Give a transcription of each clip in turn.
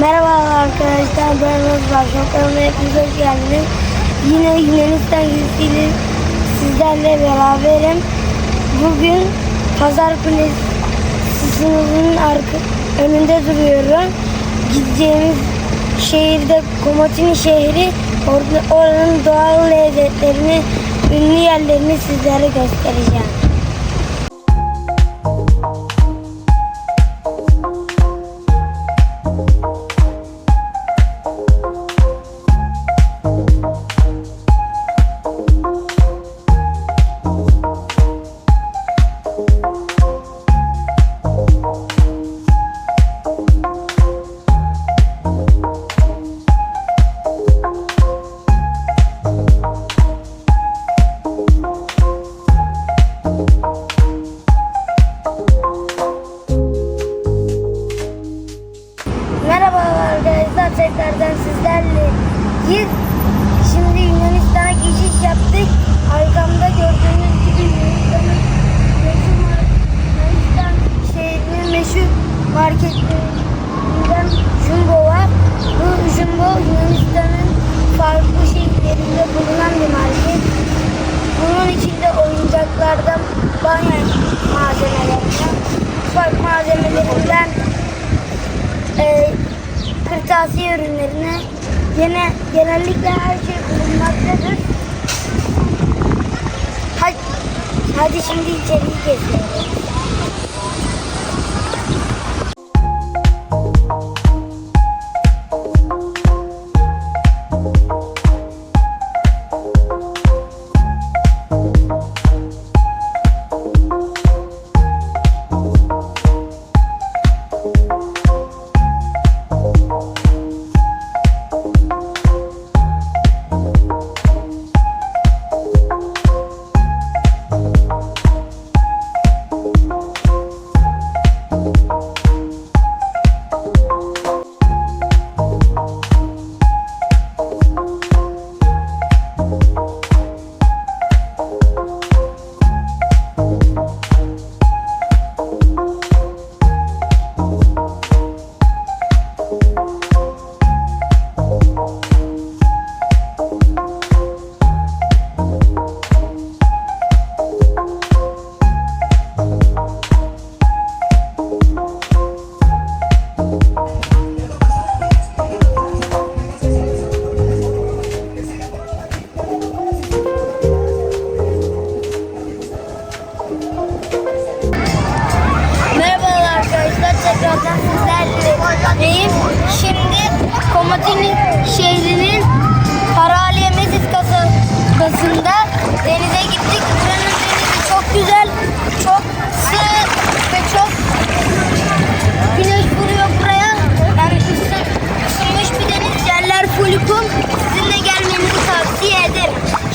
Merhaba arkadaşlar ben Özbar. Şokan ve hoş geldiniz. Yine Yunanistan gezisiyle sizlerle beraberim. Bugün Pazar Kulesi sınıfının arka, önünde duruyorum. Gideceğimiz şehirde Komotini şehri oranın doğal lezzetlerini, ünlü yerlerini sizlere göstereceğim. kırtasiye ürünlerine gene, genellikle her şey bulunmaktadır. Hadi, hadi şimdi içeriği gezelim.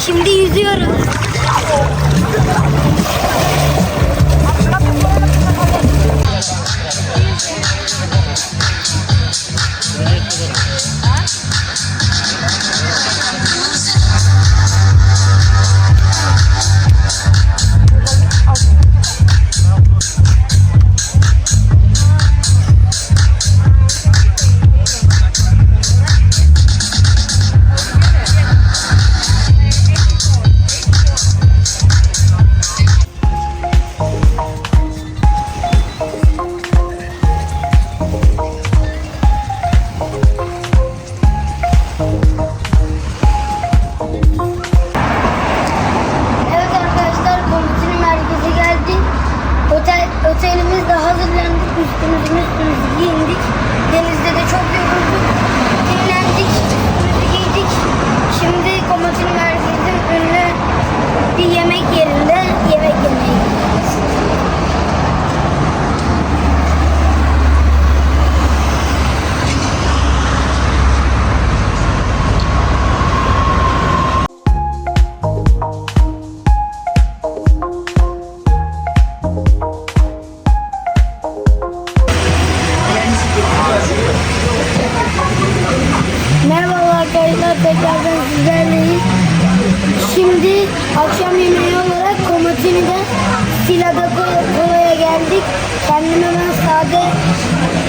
Şimdi yüzüyoruz. Villa da buraya geldik. Kendime ben sade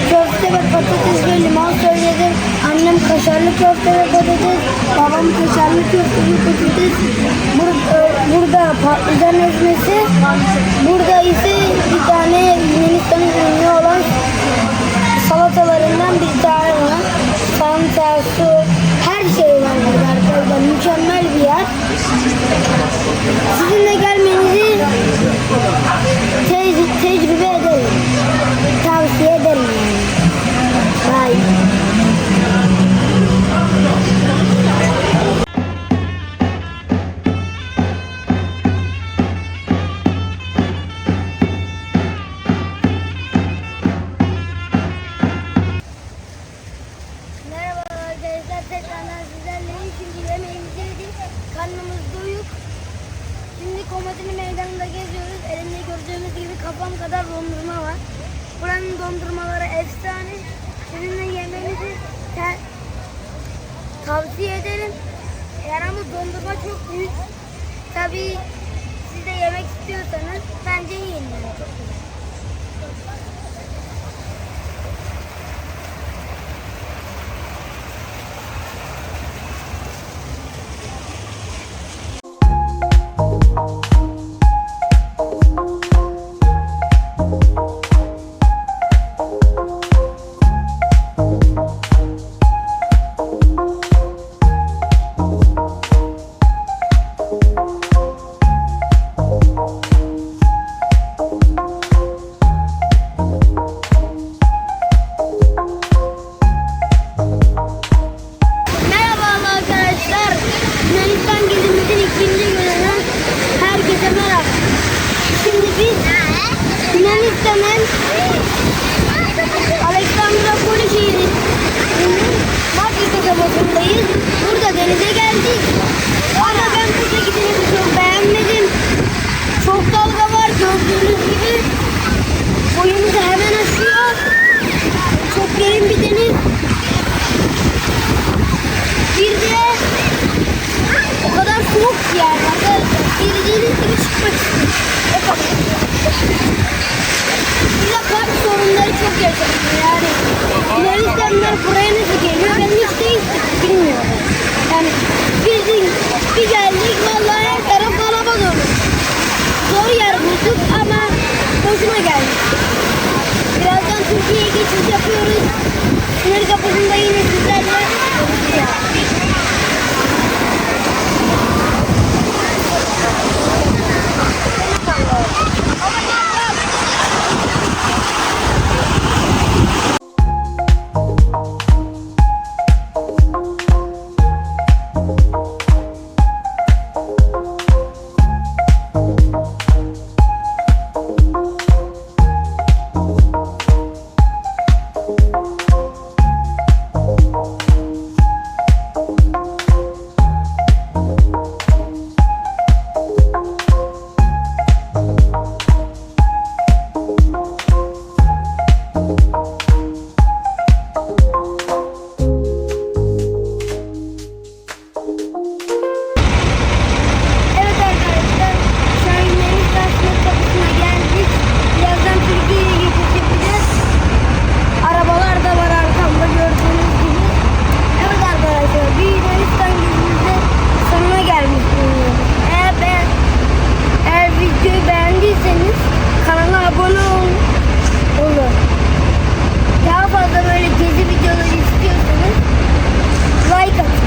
köfte ve patates ve limon söyledim. Annem kaşarlı köfte ve patates, babam kaşarlı köfte ve patates. E, burada, burada patlıcan ezmesi, burada ise Şimdi yemeğimizi yedik. Karnımız doyuk. Şimdi Komatini meydanında geziyoruz. Elimde gördüğünüz gibi kafam kadar dondurma var. Buranın dondurmaları efsane. Sizinle yemenizi tavsiye ederim. Ama dondurma çok büyük. Tabii siz de yemek istiyorsanız bence yiyin. Yunanistan'ın Aleksandropoli şehri Makri kasabasındayız. Burada denize geldik. Ama ben burada gideni çok beğenmedim. Çok dalga var gördüğünüz gibi. Nereden buraya ne? Like